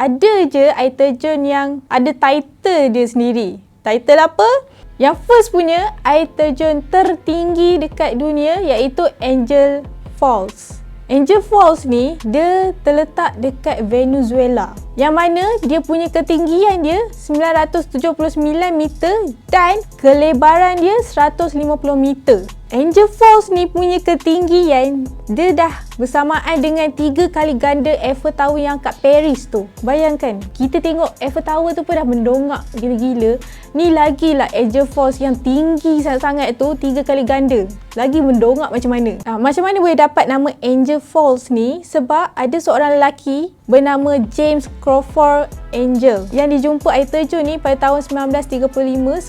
ada je air terjun yang ada title dia sendiri. Title apa? Yang first punya air terjun tertinggi dekat dunia iaitu Angel Falls. Angel Falls ni dia terletak dekat Venezuela. Yang mana dia punya ketinggian dia 979 meter dan kelebaran dia 150 meter. Angel Falls ni punya ketinggian dia dah bersamaan dengan tiga kali ganda Eiffel Tower yang kat Paris tu. Bayangkan, kita tengok Eiffel Tower tu pun dah mendongak gila-gila. Ni lagi lah Angel Falls yang tinggi sangat-sangat tu tiga kali ganda. Lagi mendongak macam mana. Ha, macam mana boleh dapat nama Angel Falls ni? Sebab ada seorang lelaki bernama James Crawford Angel yang dijumpa air terjun ni pada tahun 1935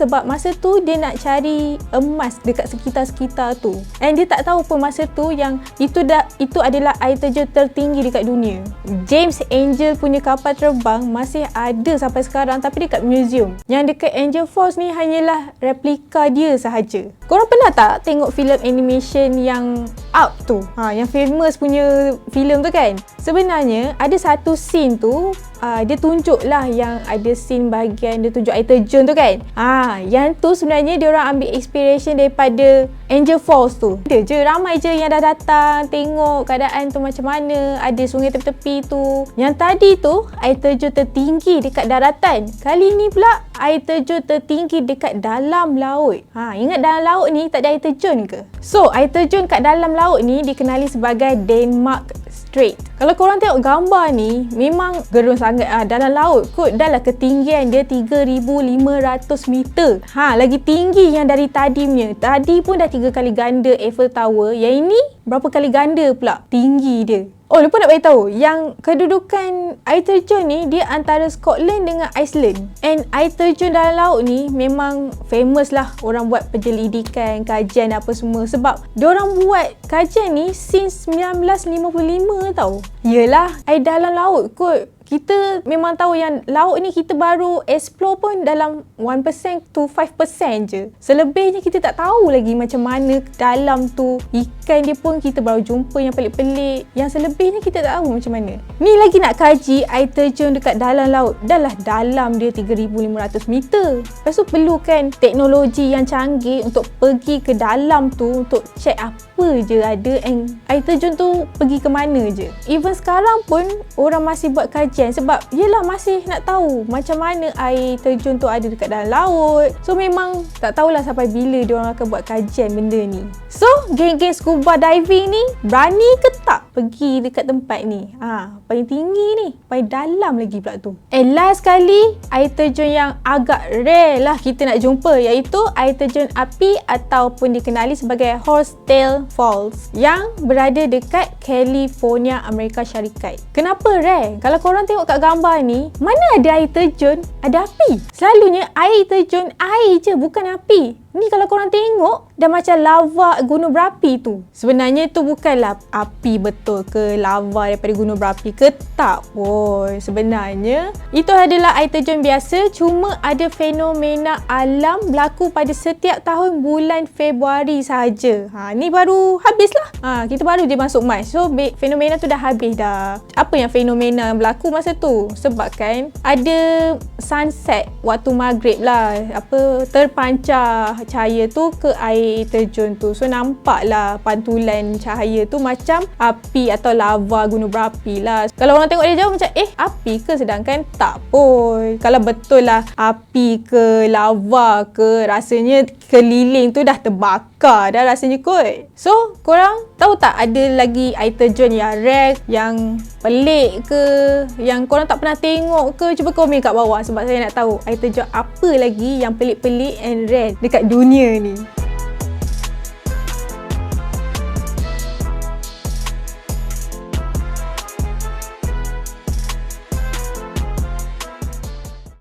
sebab masa tu dia nak cari emas dekat sekitar-sekitar tu. And dia tak tahu pun masa tu yang itu dah itu adalah air terjun tertinggi dekat dunia. James Angel punya kapal terbang masih ada sampai sekarang tapi dekat museum. Yang dekat Angel Falls ni hanyalah replika dia sahaja. Korang pernah tak tengok filem animation yang Up tu? Ha, yang famous punya filem tu kan? Sebenarnya ada satu scene tu uh, dia tunjuk lah yang ada scene bahagian dia tunjuk air terjun tu kan. Ah, yang tu sebenarnya dia orang ambil inspiration daripada Angel Falls tu. Dia je ramai je yang dah datang tengok keadaan tu macam mana, ada sungai tepi-tepi tu. Yang tadi tu air terjun tertinggi dekat daratan. Kali ni pula air terjun tertinggi dekat dalam laut. Ha, ingat dalam laut ni tak ada air terjun ke? So, air terjun kat dalam laut ni dikenali sebagai Denmark Strait. Kalau korang tengok gambar ni, memang gerun sangat ah dalam laut kot. Dah lah ketinggian dia 3500 meter. Ha, lagi tinggi yang dari tadi punya. Tadi pun dah tiga kali ganda Eiffel Tower. Yang ini berapa kali ganda pula tinggi dia. Oh lupa nak beritahu yang kedudukan air terjun ni dia antara Scotland dengan Iceland. And air terjun dalam laut ni memang famous lah orang buat penyelidikan, kajian apa semua sebab orang buat kajian ni since 1955 tau. Yelah air dalam laut kot kita memang tahu yang laut ni kita baru explore pun dalam 1% to 5% je. Selebihnya kita tak tahu lagi macam mana dalam tu ikan dia pun kita baru jumpa yang pelik-pelik. Yang selebihnya kita tak tahu macam mana. Ni lagi nak kaji air terjun dekat dalam laut. Dah lah dalam dia 3,500 meter. Lepas tu perlukan teknologi yang canggih untuk pergi ke dalam tu untuk check apa je ada and air terjun tu pergi ke mana je. Even sekarang pun orang masih buat kajian kajian sebab yelah masih nak tahu macam mana air terjun tu ada dekat dalam laut. So memang tak tahulah sampai bila dia orang akan buat kajian benda ni. So geng-geng scuba diving ni berani ke tak pergi dekat tempat ni? Ha, paling tinggi ni, paling dalam lagi pula tu. And last sekali, air terjun yang agak rare lah kita nak jumpa iaitu air terjun api ataupun dikenali sebagai Horsetail Falls yang berada dekat California, Amerika Syarikat. Kenapa rare? Kalau korang tengok kat gambar ni, mana ada air terjun, ada api. Selalunya air terjun air je bukan api. Ni kalau korang tengok dah macam lava gunung berapi tu. Sebenarnya tu bukanlah api betul ke lava daripada gunung berapi ke tak pun. Sebenarnya itu adalah air terjun biasa cuma ada fenomena alam berlaku pada setiap tahun bulan Februari sahaja. Ha ni baru habislah. Ha kita baru je masuk Mac. So fenomena tu dah habis dah. Apa yang fenomena yang berlaku masa tu? Sebab kan ada sunset waktu maghrib lah. Apa terpancar cahaya tu ke air terjun tu. So nampaklah pantulan cahaya tu macam api atau lava gunung berapi lah. Kalau orang tengok dia jauh macam eh api ke sedangkan tak pun. Kalau betul lah api ke lava ke rasanya keliling tu dah terbakar dah rasanya kot. So korang tahu tak ada lagi air terjun yang rare yang pelik ke yang korang tak pernah tengok ke cuba komen kat bawah sebab saya nak tahu air terjun apa lagi yang pelik-pelik and rare dekat dunia ni.